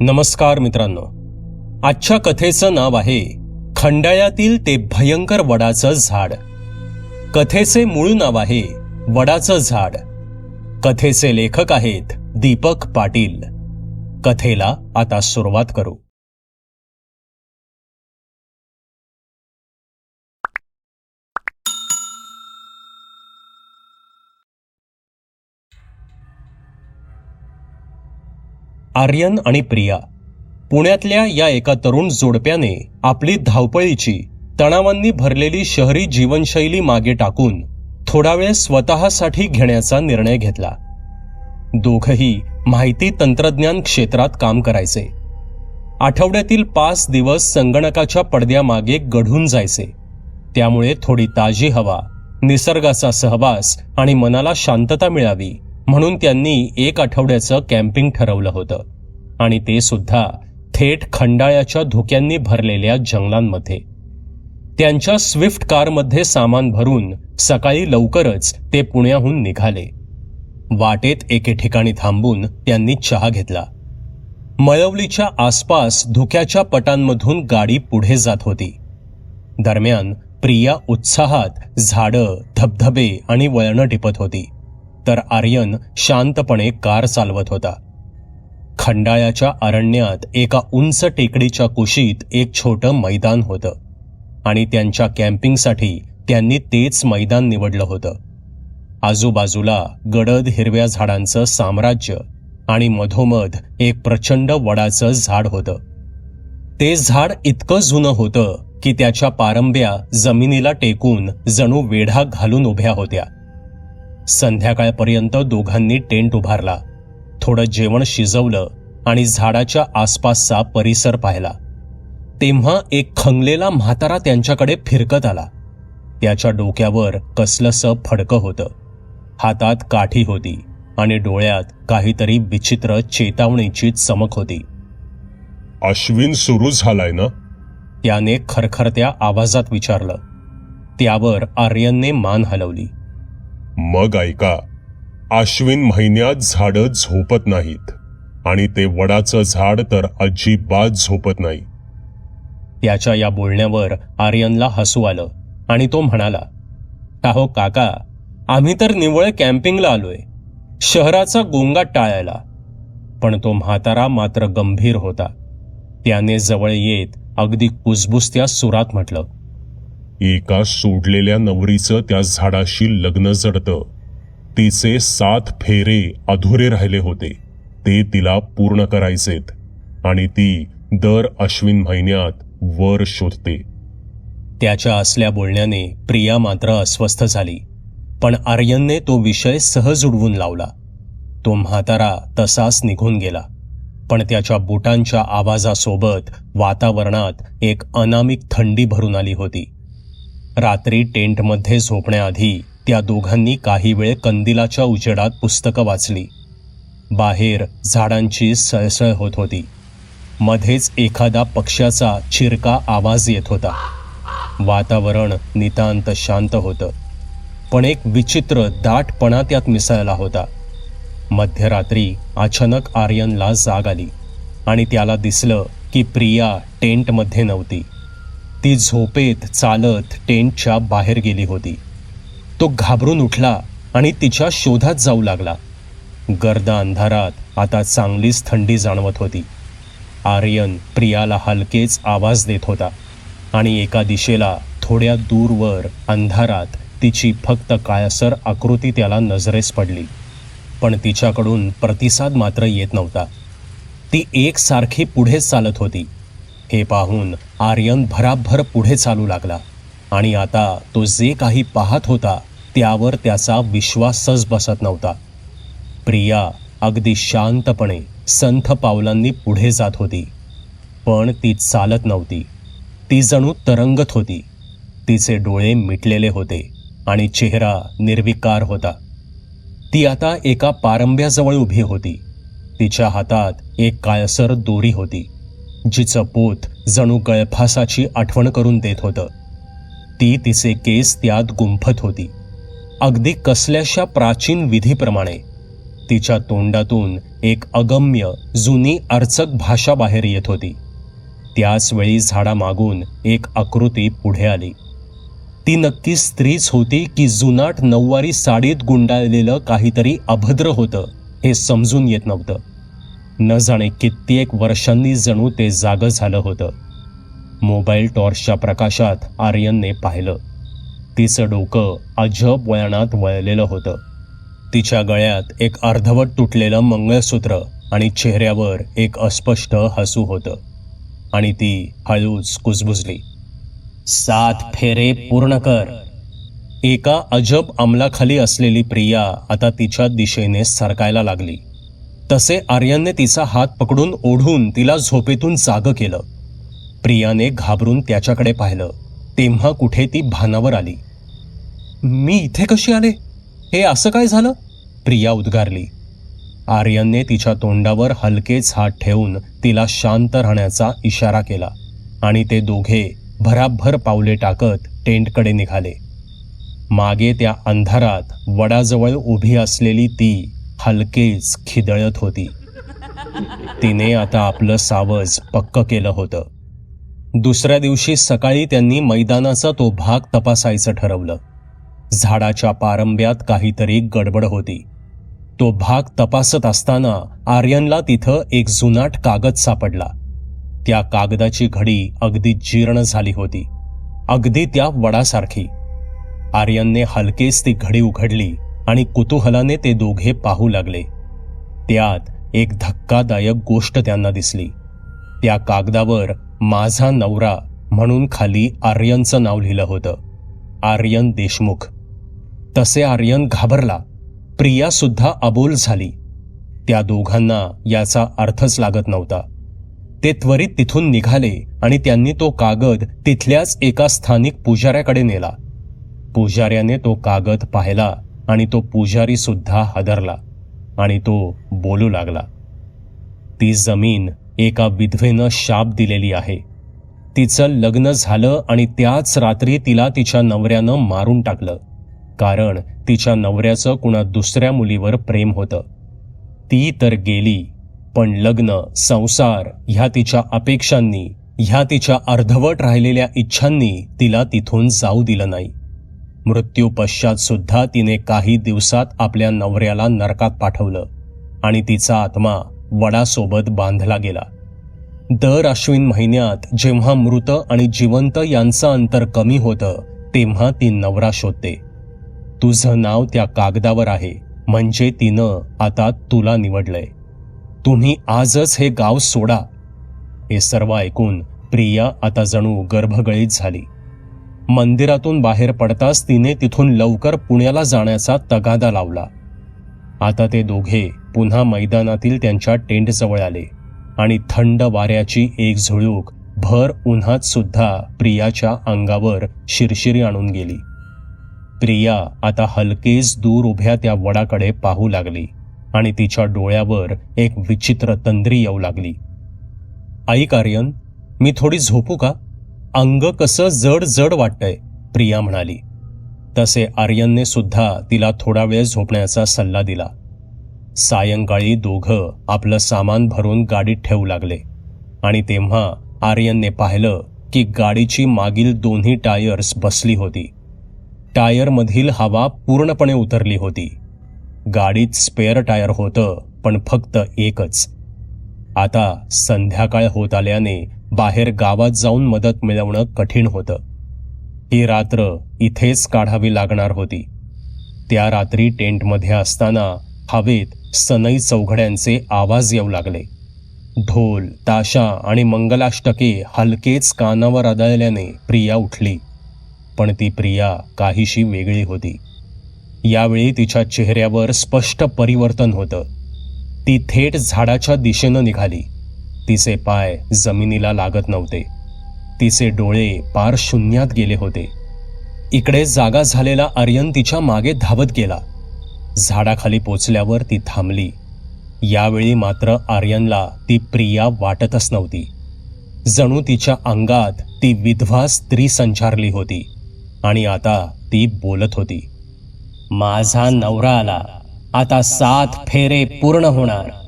नमस्कार मित्रांनो. आजच्या कथेचं नाव आहे खंडाळ्यातील ते भयंकर वडाचं झाड. कथेचे मूळ नाव आहे वडाचं झाड. कथेचे लेखक आहेत दीपक पाटील. कथेला आता सुरुवात करू. आर्यन आणि प्रिया. पुण्यातल्या या एका तरुण जोडप्याने आपली धावपळीची तणावांनी भरलेली शहरी जीवनशैली मागे टाकून थोडा वेळ स्वतःसाठी घेण्याचा निर्णय घेतला. दोघही माहिती तंत्रज्ञान क्षेत्रात काम करायचे. आठवड्यातील पाच दिवस संगणकाच्या पडद्यामागे गढून जायचे. त्यामुळे थोडी ताजी हवा निसर्गाचा सहवास आणि मनाला शांतता मिळावी. म्हणून त्यांनी एक आठवड्याचं कॅम्पिंग ठरवलं होतं. आणि ते सुद्धा थेट खंडाळ्याच्या धुक्यांनी भरलेल्या जंगलांमध्ये. त्यांच्या स्विफ्ट कारमध्ये सामान भरून सकाळी लवकरच ते पुण्याहून निघाले. वाटेत एके ठिकाणी थांबून त्यांनी चहा घेतला. मळवलीच्या आसपास धुक्याच्या पटांमधून गाडी पुढे जात होती. दरम्यान प्रिया उत्साहात झाडं धबधबे आणि वळणं टिपत होती. तर आर्यन शांतपणे कार चालवत होता. खंडाळ्याच्या अरण्यात एका उंच टेकडीच्या कुशीत एक छोटं मैदान होतं आणि त्यांच्या कॅम्पिंगसाठी त्यांनी तेच मैदान निवडलं होतं. आजूबाजूला गडद हिरव्या झाडांचं साम्राज्य आणि मधोमध एक प्रचंड वडाचं झाड होतं. ते झाड इतकं जुनं होतं की त्याच्या पारंब्या जमिनीला टेकून जणू वेढा घालून उभ्या होत्या. संध्याकाळपर्यंत दोघांनी टेंट उभारला. थोडं जेवण शिजवलं आणि झाडाच्या आसपासचा परिसर पाहिला. तेव्हा एक खंगलेला म्हातारा त्यांच्याकडे फिरकत आला. त्याच्या डोक्यावर कसलंसं फडकं होतं. हातात काठी होती आणि डोळ्यात काहीतरी विचित्र चेतावणीची चमक होती. अश्विन सुरू झालाय ना? त्याने खरखरत्या आवाजात विचारलं. त्यावर आर्यनने मान हलवली. मग ऐका आश्विन महिन्यात झाडं झोपत नाहीत आणि ते वडाचं झाड तर अजिबात झोपत नाही. त्याच्या या बोलण्यावर आर्यनला हसू आलं आणि तो म्हणाला काहो काका आम्ही तर निवळ कॅम्पिंगला आलोय शहराचा गोंगाट टाळायला. पण तो म्हातारा मात्र गंभीर होता. त्याने जवळ येत अगदी कुजबुजत्या सुरात म्हटलं एका सोडलेल्या नवरीचं त्या झाडाशी लग्न जडतं. तिचे सात फेरे अधुरे राहिले होते. ते तिला पूर्ण करायचेत आणि ती दर अश्विन महिन्यात वर शोधते. त्याच्या असल्या बोलण्याने प्रिया मात्र अस्वस्थ झाली. पण आर्यनने तो विषय सहज उडवून लावला. तो म्हातारा तसाच निघून गेला. पण त्याच्या बुटांच्या आवाजासोबत वातावरणात एक अनामिक थंडी भरून आली होती. रात्री टेंटमध्ये झोपण्याआधी त्या दोघांनी काही वेळ कंदिलाच्या उजेडात पुस्तकं वाचली. बाहेर झाडांची सळसळ होत होती. मध्येच एखादा पक्ष्याचा चिरका आवाज येत होता. वातावरण नितांत शांत होतं. पण एक विचित्र दाटपणा त्यात मिसळला होता. मध्यरात्री अचानक आर्यनला जाग आली आणि त्याला दिसलं की प्रिया टेंटमध्ये नव्हती. ती झोपेत चालत टेंटच्या बाहेर गेली होती. तो घाबरून उठला आणि तिच्या शोधात जाऊ लागला. गर्द अंधारात आता चांगलीच थंडी जाणवत होती. आर्यन प्रियाला हलकेच आवाज देत होता आणि एका दिशेला थोड्या दूरवर अंधारात तिची फक्त काळसर आकृती त्याला नजरेस पडली. पण तिच्याकडून प्रतिसाद मात्र येत नव्हता. ती एकसारखी पुढेच चालत होती. हे पाहून आर्यन भराभर पुढे चालू लागला आणि आता तो जे काही पाहत होता त्यावर त्याचा विश्वासच बसत नव्हता. प्रिया अगदी शांतपणे संथ पावलांनी पुढे जात होती. पण ती चालत नव्हती. ती जणू तरंगत होती. तिचे डोळे मिटलेले होते आणि चेहरा निर्विकार होता. ती आता एका पारंब्याजवळ उभी होती. तिच्या हातात एक काळसर दोरी होती. जिचं पोत जणू गळफासाची आठवण करून देत होतं. ती तिचे केस त्यात गुंफत होती. अगदी कसल्याशा प्राचीन विधीप्रमाणे तिच्या तोंडातून एक अगम्य जुनी अर्चक भाषा बाहेर येत होती. त्याचवेळी झाडामागून एक आकृती पुढे आली. ती नक्की स्त्रीच होती की जुनाट नऊवारी साडीत गुंडाळलेलं काहीतरी अभद्र होतं हे समजून येत नव्हतं. न जाणे कित्येक वर्षांनी जणू ते जागं झालं होतं. मोबाईल टॉर्चच्या प्रकाशात आर्यनने पाहिलं. तिचं डोकं अजब वळणात वळलेलं होतं. तिच्या गळ्यात एक अर्धवट तुटलेलं मंगळसूत्र आणि चेहऱ्यावर एक अस्पष्ट हसू होतं. आणि ती हळूच कुजबुजली. सात फेरे पूर्ण कर. एका अजब अंमलाखाली असलेली प्रिया आता तिच्या दिशेने सरकायला लागली. तसे आर्यनने तिचा हात पकडून ओढून तिला झोपेतून जाग केलं. प्रियाने घाबरून त्याच्याकडे पाहिलं. तेव्हा कुठे ती भानावर आली. मी इथे कशी आले? हे असं काय झालं? प्रिया उद्गारली. आर्यनने तिच्या तोंडावर हलकेच हात ठेवून तिला शांत राहण्याचा इशारा केला आणि ते दोघे भराभर पावले टाकत टेंटकडे निघाले. मागे त्या अंधारात वडाजवळ उभी असलेली ती हलकेच खिदळत होती. तिने आता आपलं सावज पक्क केलं होतं. दुसऱ्या दिवशी सकाळी त्यांनी मैदानाचा तो भाग तपासायचं ठरवलं. झाडाच्या पारंब्यात काहीतरी गडबड होती. तो भाग तपासत असताना आर्यनला तिथं एक जुनाट कागद सापडला. त्या कागदाची घडी अगदी जीर्ण झाली होती. अगदी त्या वडासारखी. आर्यनने हलकेच ती घडी उघडली. आणि कुतूहलाने ते दोघे पाहू लागले. त्यात एक धक्कादायक गोष्ट त्यांना दिसली. त्या कागदावर माझा नवरा म्हणून खाली आर्यनचं नाव लिहिलं होतं. आर्यन देशमुख. तसे आर्यन घाबरला. प्रिया सुद्धा अबोल झाली. त्या दोघांना याचा अर्थच लागत नव्हता. ते त्वरित तिथून निघाले आणि त्यांनी तो कागद तिथल्याच एका स्थानिक पुजाऱ्याकडे नेला. पुजाऱ्याने तो कागद पाहिला आणि तो पुजारी सुद्धा हादरला आणि तो बोलू लागला ती जमीन एका विधवेनं शाप दिलेली आहे. तिचं लग्न झालं आणि त्याच रात्री तिला तिच्या नवऱ्यानं मारून टाकलं कारण तिच्या नवऱ्याचं कुणा दुसऱ्या मुलीवर प्रेम होतं. ती तर गेली पण लग्न संसार ह्या तिच्या अपेक्षांनी ह्या तिच्या अर्धवट राहिलेल्या इच्छांनी तिला तिथून जाऊ दिलं नाही. मृत्यूपश्चात सुद्धा तिने काही दिवसात आपल्या नवऱ्याला नरकात पाठवलं आणि तिचा आत्मा वडासोबत बांधला गेला. दर अश्विन महिन्यात जेव्हा मृत आणि जिवंत यांचं अंतर कमी होतं तेव्हा ती नवरा शोधते. तुझं नाव त्या कागदावर आहे म्हणजे तिनं आता तुला निवडलंय. तुम्ही आजच हे गाव सोडा. हे सर्व ऐकून प्रिया आता जणू गर्भगळीत झाली. मंदिरातून बाहेर पडताच तिने तिथून लवकर पुण्याला जाण्याचा तगादा लावला. आता ते दोघे पुन्हा मैदानातील त्यांच्या टेंटजवळ आले आणि थंड वाऱ्याची एक झुळूक भर उन्हात सुद्धा प्रियाच्या अंगावर शिरशिरी आणून गेली. प्रिया आता हलकेच दूर उभ्या त्या वडाकडे पाहू लागली आणि तिच्या डोळ्यावर एक विचित्र तंद्री येऊ लागली. ऐक आर्यन मी थोडी झोपू का? अंग कसं जड जड वाटतंय प्रिया म्हणाली. तसे आर्यनने सुद्धा तिला थोडा वेळ झोपण्याचा सल्ला दिला. सायंकाळी दोघं आपलं सामान भरून गाडीत ठेवू लागले आणि तेव्हा आर्यनने पाहिलं की गाडीची मागील दोन्ही टायर्स बसली होती. टायरमधील हवा पूर्णपणे उतरली होती. गाडीत स्पेअर टायर होतं पण फक्त एकच. आता संध्याकाळ होत आल्याने बाहेर गावात जाऊन मदत मिळवणं कठीण होतं. ही रात्र इथेच काढावी लागणार होती. त्या रात्री टेंटमध्ये असताना हवेत सनई चौघड्यांचे आवाज येऊ लागले. ढोल ताशा आणि मंगलाष्टके हलकेच कानावर आदळल्याने प्रिया उठली. पण ती प्रिया काहीशी वेगळी होती. यावेळी तिच्या चेहऱ्यावर स्पष्ट परिवर्तन होतं. ती थेट झाडाच्या दिशेनं निघाली. तिचे पाय जमिनीला लागत नव्हते. तिचे डोळे पार शून्यात गेले होते. इकडे जागा झालेला आर्यन तिच्यामागे धावत गेला. झाडाखाली पोचल्यावर ती थांबली. यावेळी मात्र आर्यनला ती प्रिया वाटतच नव्हती. जणू तिच्या अंगात ती विधवा स्त्री संचारली होती आणि आता ती बोलत होती. माझा नवरा आला. आता सात फेरे पूर्ण होणार.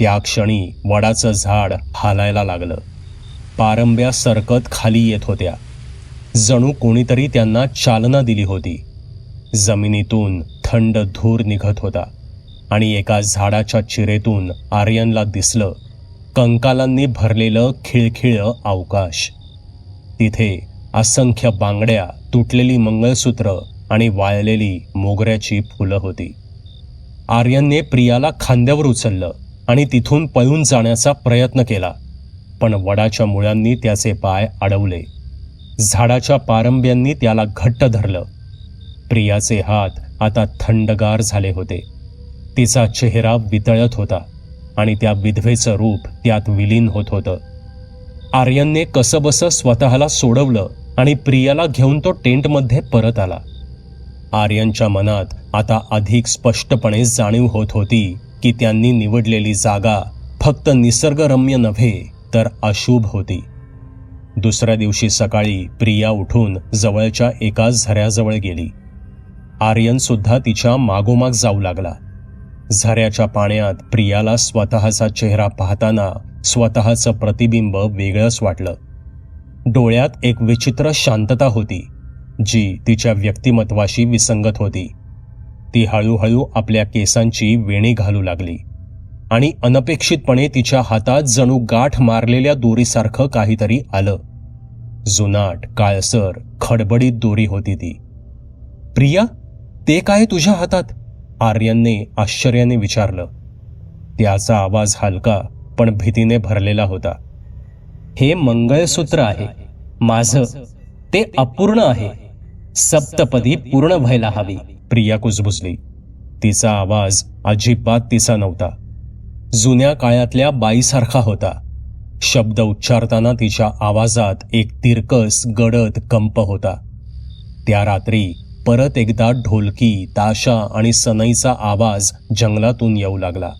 त्या क्षणी वडाचं झाड हालायला लागलं. पारंब्या सरकत खाली येत होत्या. जणू कोणीतरी त्यांना चालना दिली होती. जमिनीतून थंड धूर निघत होता आणि एका झाडाच्या चिरेतून आर्यनला दिसलं कंकालांनी भरलेलं खिळखिळ अवकाश. तिथे असंख्य बांगड्या तुटलेली मंगळसूत्र आणि वाळलेली मोगऱ्याची फुलं होती. आर्यनने प्रियाला खांद्यावर उचललं. आणि तिथून पळून जाण्याचा प्रयत्न केला. पण वडाच्या मुळांनी त्याचे पाय अडवले. झाडाच्या पारंब्यांनी त्याला घट्ट धरलं. प्रियाचे हात आता थंडगार झाले होते. तिचा चेहरा वितळत होता आणि त्या विधवेचं रूप त्यात विलीन होत होतं. आर्यनने कसंबसं स्वतःला सोडवलं आणि प्रियाला घेऊन तो टेंटमध्ये परत आला. आर्यनच्या मनात आता अधिक स्पष्टपणे जाणीव होत होती की त्यांनी निवडलेली जागा फक्त निसर्गरम्य नव्हे तर अशुभ होती. दुसऱ्या दिवशी सकाळी प्रिया उठून जवळच्या एका झऱ्याजवळ गेली. आर्यन सुद्धा तिच्या मागोमाग जाऊ लागला. झऱ्याच्या पाण्यात प्रियाला स्वतःचा चेहरा पाहताना स्वतःचं प्रतिबिंब वेगळंच वाटलं. डोळ्यात एक विचित्र शांतता होती जी तिच्या व्यक्तिमत्वाशी विसंगत होती. ती हळूहळू आपल्या केसांची वेणी घालू लागली. आणि अनपेक्षितपणे तिच्या हातात जणू गाठ मारलेल्या दोरीसारखं काहीतरी आलं. जुनाट काळसर खडबडीत दोरी होती ती. प्रिया ते काय तुझ्या हातात? आर्यनने आश्चर्याने विचारलं. त्याचा आवाज हलका पण भीतीने भरलेला होता. हे मंगळसूत्र आहे. माझं. ते अपूर्ण आहे. सप्तपदी पूर्ण व्हायला हवी. प्रिया कुजबुजली. तिचा आवाज अजिबात तिचा नव्हता. जुन्या काळातल्या बाईसारखा होता. शब्द उच्चारताना तिच्या आवाजात एक तिरकस गडद कंप होता. त्या रात्री परत एकदा ढोलकी ताशा आणि सनईचा आवाज जंगलातून येऊ लागला.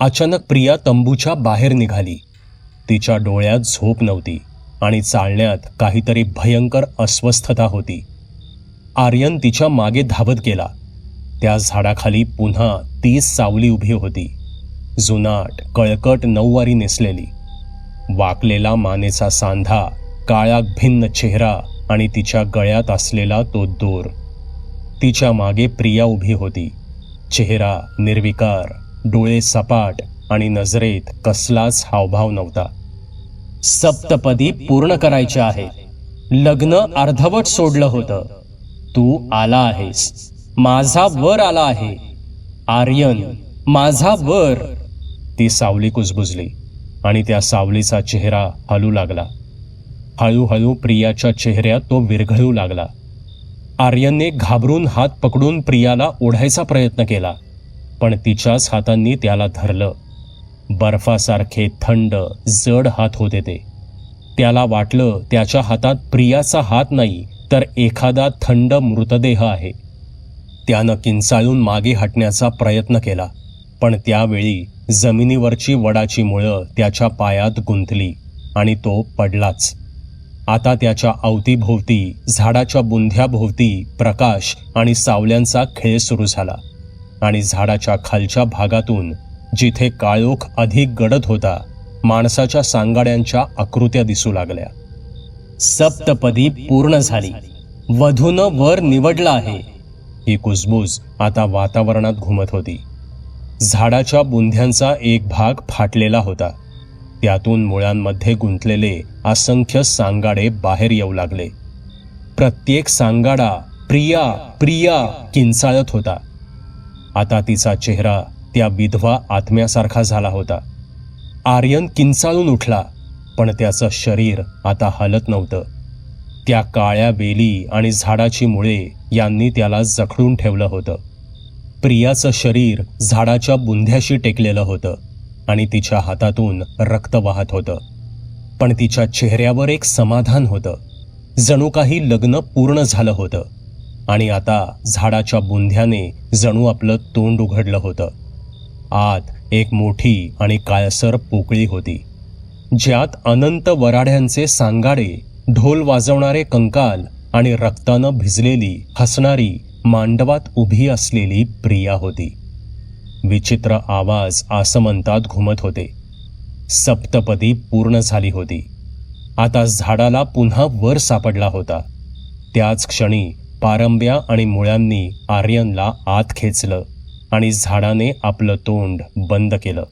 अचानक प्रिया तंबूच्या बाहेर निघाली. तिच्या डोळ्यात झोप नव्हती आणि चालण्यात काहीतरी भयंकर अस्वस्थता होती. आर्यन तिच्यामागे धावत गेला. त्या झाडाखाली पुन्हा तीच सावली उभी होती. जुनाट कळकट नऊवारी नेसलेली. वाकलेला मानेचा सांधा काळा भिन्न चेहरा आणि तिच्या गळ्यात असलेला तो दोर. तिच्यामागे प्रिया उभी होती. चेहरा निर्विकार डोळे सपाट आणि नजरेत कसलाच हावभाव नव्हता. सप्तपदी पूर्ण करायचे आहे. लग्न अर्धवट सोडलं होतं. तू आला आहेस. माझा वर आला आहे. आर्यन माझा वर. ती सावली कुजबुजली आणि त्या सावलीचा चेहरा हलू लागला. हळूहळू प्रियाच्या चेहऱ्यात तो विरघळू लागला. आर्यनने घाबरून हात पकडून प्रियाला ओढायचा प्रयत्न केला पण तिच्याच हातांनी त्याला धरलं. बर्फासारखे थंड जड हात होते ते. त्याला वाटलं त्याच्या हातात प्रियाचा हात नाही तर एखादा थंड मृतदेह आहे. त्यानं किंचाळून मागे हटण्याचा प्रयत्न केला पण त्यावेळी जमिनीवरची वडाची मुळं त्याच्या पायात गुंतली आणि तो पडलाच. आता त्याच्या अवतीभोवती झाडाच्या बुंध्याभोवती प्रकाश आणि सावल्यांचा खेळ सुरू झाला आणि झाडाच्या खालच्या भागातून जिथे काळोख अधिक गडद होता माणसाच्या सांगाड्यांच्या आकृत्या दिसू लागल्या. सप्तपदी पूर्ण झाली. वधूनं वर निवडला आहे. ही कुजबूज आता वातावरणात घुमत होती. झाडाच्या बुंध्यांचा एक भाग फाटलेला होता. त्यातून मुळांमध्ये गुंतलेले असंख्य सांगाडे बाहेर येऊ लागले. प्रत्येक सांगाडा प्रिया प्रिया किंचाळत होता. आता तिचा चेहरा त्या विधवा आत्म्यासारखा झाला होता. आर्यन किंचाळून उठला. पण त्याचं शरीर आता हलत नव्हतं. त्या काळ्या वेली आणि झाडाची मुळे यांनी त्याला जखडून ठेवलं होतं. प्रियाचं शरीर झाडाच्या बुंध्याशी टेकलेलं होतं आणि तिच्या हातातून रक्त वाहत होतं. पण तिच्या चेहऱ्यावर एक समाधान होतं. जणू काही लग्न पूर्ण झालं होतं आणि आता झाडाच्या बुंध्याने जणू आपलं तोंड उघडलं होतं. आत एक मोठी आणि काळसर पोकळी होती. ज्यात अनंत वराड्यांचे सांगाडे ढोल वाजवणारे कंकाल आणि रक्तानं भिजलेली हसणारी मांडवात उभी असलेली प्रिया होती. विचित्र आवाज आसमंतात घुमत होते. सप्तपदी पूर्ण झाली होती. आता झाडाला पुन्हा वर सापडला होता. त्याच क्षणी पारंब्या आणि मुळ्यांनी आर्यनला आत खेचलं आणि झाडाने आपलं तोंड बंद केलं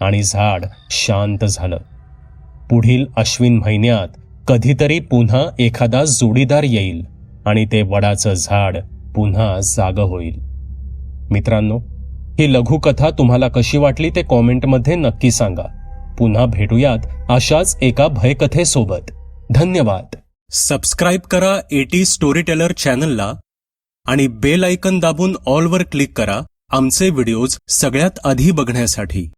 आणि झाड शांत झालं. पुढील अश्विन महिन्यात कधीतरी पुन्हा एखादा जोडीदार येईल आणि ते वडाचं झाड पुन्हा जाग होईल. मित्रांनो ही लघुकथा तुम्हाला कशी वाटली ते कॉमेंटमध्ये नक्की सांगा. पुन्हा भेटूयात अशाच एका भयकथेसोबत. धन्यवाद. सबस्क्राईब करा एटी स्टोरी टेलर चॅनलला आणि बेल आयकन दाबून ऑलवर क्लिक करा. आमचे व्हिडिओज सगळ्यात आधी बघण्यासाठी.